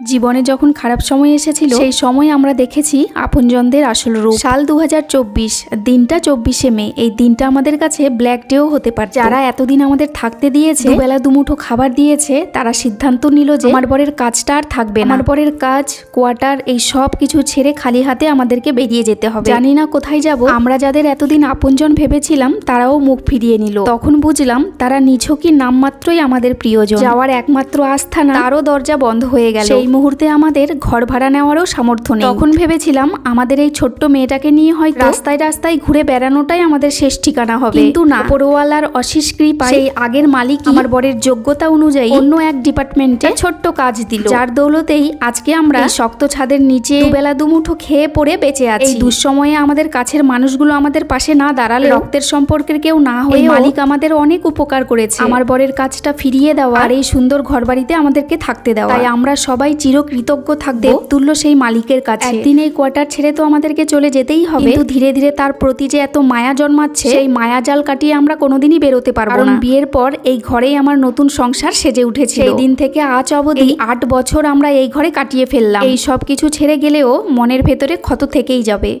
জীবনে যখন খারাপ সময় এসেছিল সেই সময় আমরা দেখেছি আপনজনদের আসল রূপ। সাল দুহাজার চব্বিশ দিনটা চব্বিশে মে। এই দিনটা আমাদের কাছে ব্ল্যাক ডেও হতে পারে যারা এতদিন আমাদের থাকতে দিয়েছে বেলা দুমুঠো খাবার দিয়েছে তারা সিদ্ধান্ত নিল যে আমার বরের কাজটা আর থাকবে না। আমার বরের কাজ কোয়ার্টার এই সব কিছু ছেড়ে খালি হাতে আমাদেরকে বেরিয়ে যেতে হবে। জানি না কোথায় যাব। আমরা যাদের এতদিন আপনজন ভেবেছিলাম তারাও মুখ ফিরিয়ে নিল। তখন বুঝলাম তারা নিছকই নামমাত্রই আমাদের প্রিয়জন। যাওয়ার একমাত্র আস্থা না তারও দরজা বন্ধ হয়ে গেল। সেই মুহূর্তে আমাদের ঘর ভাড়া নেওয়ারও সামর্থ্য নেই। তখন ভেবেছিলাম আমাদের এই ছোট্ট মেয়েটাকে নিয়ে হয় রাস্তায় রাস্তায় ঘুরে বেড়ানোটাই আমাদের শেষ ঠিকানা হবে। কিন্তু না। পড়োয়ালার অশেষ কৃপা সেই আগের মালিক আমার বরের যোগ্যতা অনুযায়ী অন্য এক ডিপার্টমেন্টে ছোট্ট কাজ দিল। যার দৌলতেই আজকে আমরা শক্ত ছাদের নিচে বেলা দুমুঠো খেয়ে পড়ে বেঁচে আছি। এই দুঃসময়ে আমাদের কাছের মানুষগুলো আমাদের পাশে না দাঁড়ালে রক্তের সম্পর্কের কেউ না হয়ে মালিক আমাদের অনেক উপকার করেছে। আমার বরের কাজটা ফিরিয়ে দেওয়া আর এই সুন্দর ঘরবাড়িতে আমাদেরকে থাকতে দেওয়া। তাই আমরা সবাই চিরকৃতজ্ঞ থাকবে। তুল্য সেই মালিকের কাছে। একদিন এই কোয়ার্টার ছেড়ে তো আমাদেরকে চলে যেতেই হবে। কিন্তু ধীরে ধীরে তার প্রতি যে এত মায়া জন্মাচ্ছে সেই মায়া জাল কাটিয়ে আমরা কোনোদিনই বেরোতে পারব না। বিয়ের পর এই ঘরেই আমার নতুন সংসার সেজে উঠেছে সেই দিন থেকে আজ অবধি আট বছর আমরা এই ঘরে কাটিয়ে ফেললাম। এই সব কিছু ছেড়ে গেলেও মনের ভেতরে ক্ষত থেকেই যাবে।